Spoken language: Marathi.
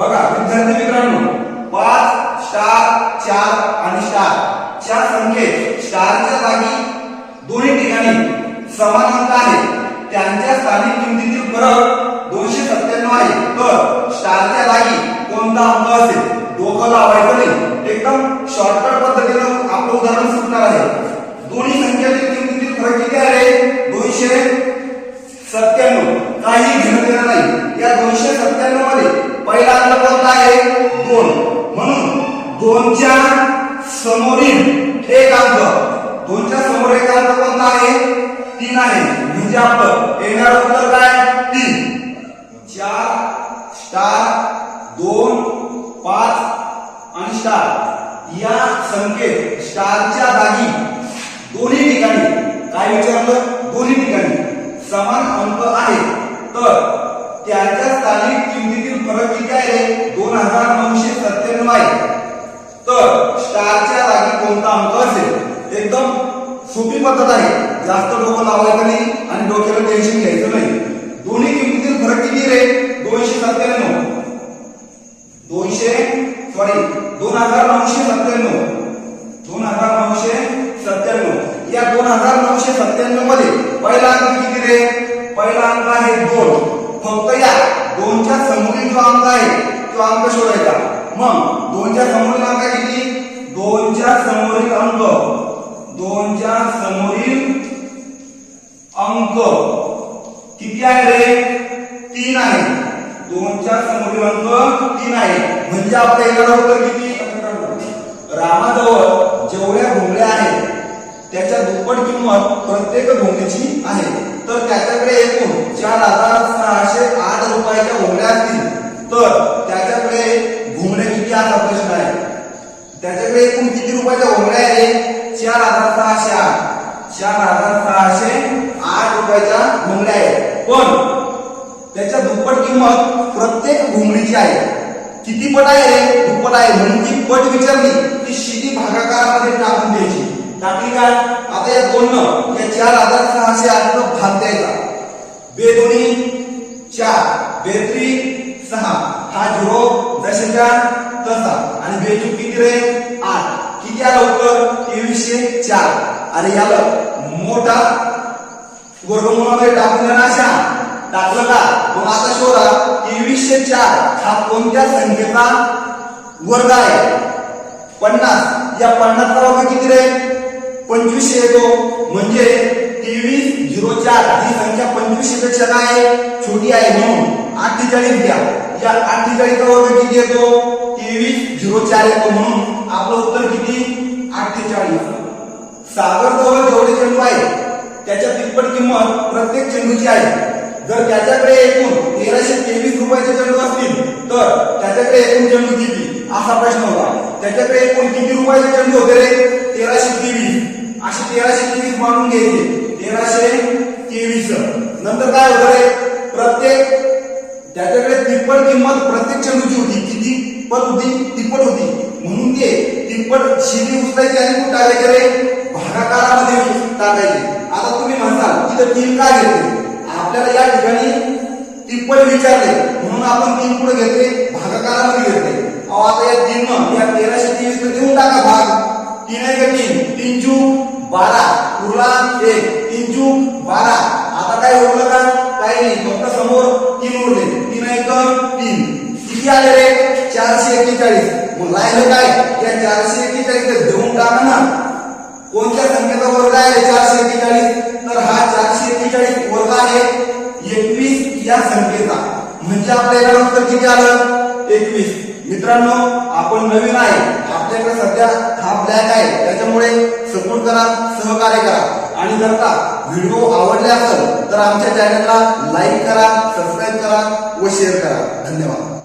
बघा विद्यार्थी मित्रांनो पाच स्टार चार आणि स्टार च्या संख्येत स्टारच्या जागी दोन्ही ठिकाणी समान अंक आहे. त्यांच्या स्थानिक किमतीतील फरक दोनशे सत्त्याण्णव आहे. तर स्टारच्या जागी कोणता अंक असेल? डोकं लावायचं नाही. एकदम शॉर्टकट पद्धतीनं आपलं उदाहरण सुटणार आहे. दोन्ही संख्येतील किमतीतील फरक किती आहे? दोनशे सत्त्याण्णव. काही घेणं देणं नाही. या दोनशे सत्त्याण्णवमध्ये पहिला अंक कोणता आहे? दोन. म्हणून दोनच्या समोरील एक अंक दोनच्या समोर एक अंक कोणता आहे? तीन आहे. म्हणजे आपलं येणार उत्तर काय? तीन. चार स्टार दोन पाच आणि स्टार. या संख्येत स्टारच्या जागी दोन्ही ठिकाणी काय विचारलं? दोन्ही ठिकाणी समान अंक आहे तर त्याच्या पद्धत आहे. जास्त डोकं लावायचं नाही आणि डोक्याला टेन्शन घ्यायचं नाही. दोन्ही किमतीतील फरक किती रे? दोनशे सत्त्याण्णव. दोनशे सॉरी दोन हजार नऊशे सत्त्याण्णव. दोन हजार नऊशे सत्त्याण्णव. या दोन हजार नऊशे सत्त्याण्णवमध्ये पहिला अंक किती रे? पहिला अंक आहे दोन. फक्त या दोनच्या समोरील जो अंक आहे तो अंक शोधायचा मग दोनच्या समोरील अंक किती दोनच्या समोरील अंक दोनच्या समोरील अंक किती आहे रे? तीन आहे. दोनच्या समोरील अंक तीन आहे. म्हणजे आपल्या येणार उत्तर किती? रामाजवळ जेवढ्या घोंगड्या आहेत त्याच्या दुप्पट किंमत प्रत्येक घोंगडीची आहे. तर त्याच्याकडे एकूण चार हजार सहाशे आठ रुपयाच्या घोंगड्या असतील. तर त्याच्याकडे घोंगड्या किती असा प्रश्न आहे त्याच्याकडे एकूण किती रुपयाच्या घोंगड्या आहे चार हजार सहाशे आठ. चार हजार सहाशे आठ रुपयाच्या घोंगड्या आहेत. पण त्याच्या दुप्पट किंमत प्रत्येक घोंगडीची आहे. किती पट आहे रे? दुप्पट आहे. म्हणून ती पट विचारली ती शिदी भागाकारामध्ये टाकून द्यायची. टाकली काय? आता या दोन या चार हजार सहाशे आठ भाग द्यायचा बे दोन्ही चार बेत्री सहा हा झिरो जशाच्या तसा. आणि बेचूक किती रे? आठ. किती आलं उत्तर? तेवीसशे चार. आणि याला वर्गमुळामध्ये टाकलं नाशा. टाकलं का मग आता शोधा तेवीसशे चार हा कोणत्या संख्येचा वर्ग आहे? पन्नास. या पन्नासचा वर्ग किती रे? पंचवीसशे येतो. म्हणजे तेवीस झिरो चार. ही संख्या पंचवीसशे पेक्षा काय? आहे? छोटी आहे म्हणून. अठ्ठेचाळीस घ्या. या अठ्ठेचाळीसचा वर्ग किती येतो? तेवीस झिरो चार येतो म्हणून. आपलं उत्तर किती? अठ्ठेचाळीस. सागर जवळ जेवढे चेंडू आहे त्याच्या तिप्पट किंमत प्रत्येक चेंडूची आहे. जर त्याच्याकडे एकूण तेराशे तेवीस रुपयाचे चेंडू असतील तर त्याच्याकडे एकूण चेंडू किती? असा प्रश्न होता. त्याच्याकडे एकूण किती रुपयाचे चेंडू होते रे? तेराशे तेवीस. असे तेराशे तेवीस मानून घ्यायचे. तेराशे तेवीस. नंतर काय होतं रे? प्रत्येक त्याच्याकडे तिप्पट किंमत प्रत्येक चेंडूची होती. किती? पट होती? तिप्पट होती. म्हणून ते तिप्पट शिडी उचलायची आणि कुठं टाकायचे रे? भागाकारामध्ये टाकायचे. आता तुम्ही म्हणताल तिथं तीन का घेतले? आपल्याला या ठिकाणी तिप्पट विचारले. म्हणून आपण तीन पुढे घेतले? भागाकारामध्ये घेतले. अहो आता या तीन या तेराशे तेवीस देऊन टाका भाग. तीन आहे का तीन. तीन चू बारा. उरला एक. तीन चू बारा. आता काय उरलं का? काही नाही. फक्त समोर तीन उरले. तीन एक तीन. किती आले रे? चारशे एक्केचाळीस. मग राहिलं काय? या चारशे एक्केचाळीस देऊन टाका ना. कोणत्या वर्ग आहे चारशे एक्केचाळीस तर हा चारशे एक्केचाळीस वर्ग आहे. एकवीस या संख्येचा. म्हणजे आपल्याला उत्तर किती आलं? एकवीस. मित्रांनो आपण नवीन आहे. आपल्याकडे सध्या हा ब्लॅक आहे. त्याच्यामुळे सपोर्ट करा सहकार्य करा. आणि जर का व्हिडिओ आवडले असेल तर आमच्या चॅनलला लाईक करा सबस्क्राईब करा व शेअर करा. धन्यवाद.